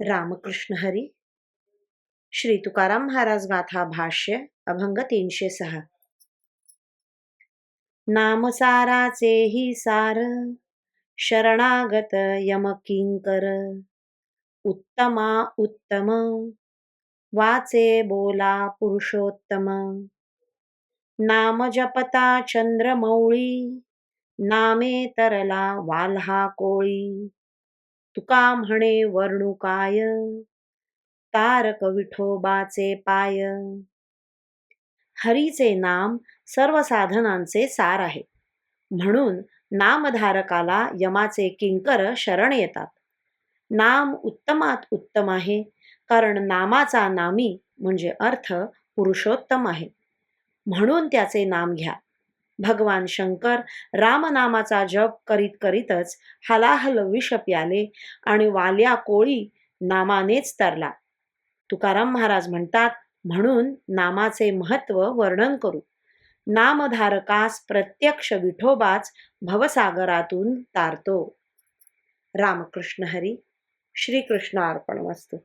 रामकृष्ण हरी। श्री तुकाराम महाराज गाथा भाष्य अभंग तीनशे सहा। नामसाराचे ही सार शरणागत यमकिंकर उत्तमा उत्तम वाचे बोला पुरुषोत्तम। नाम जपता चंद्रमौळी नामे तरला वाल्हा कोळी। तुका म्हणे वर्णुकाय. तारक विठोबाचे पाय. हरीचे नाम सर्व साधनांचे सार आहे. म्हणून नामधारकाला यमाचे किंकर शरण येतात. नाम उत्तमात उत्तम आहे कारण नामाचा नामी म्हणजे अर्थ पुरुषोत्तम आहे. म्हणून त्याचे नाम घ्या. भगवान शंकर रामनामाचा जप करीत करीतच हलाहल विष प्याले आणि वाल्या कोळी नामानेच तरला. तुकाराम महाराज म्हणतात म्हणून नामाचे महत्त्व वर्णन करू. नामधारकास प्रत्यक्ष विठोबाच भवसागरातून तारतो. रामकृष्ण हरी श्रीकृष्ण अर्पण वस्तू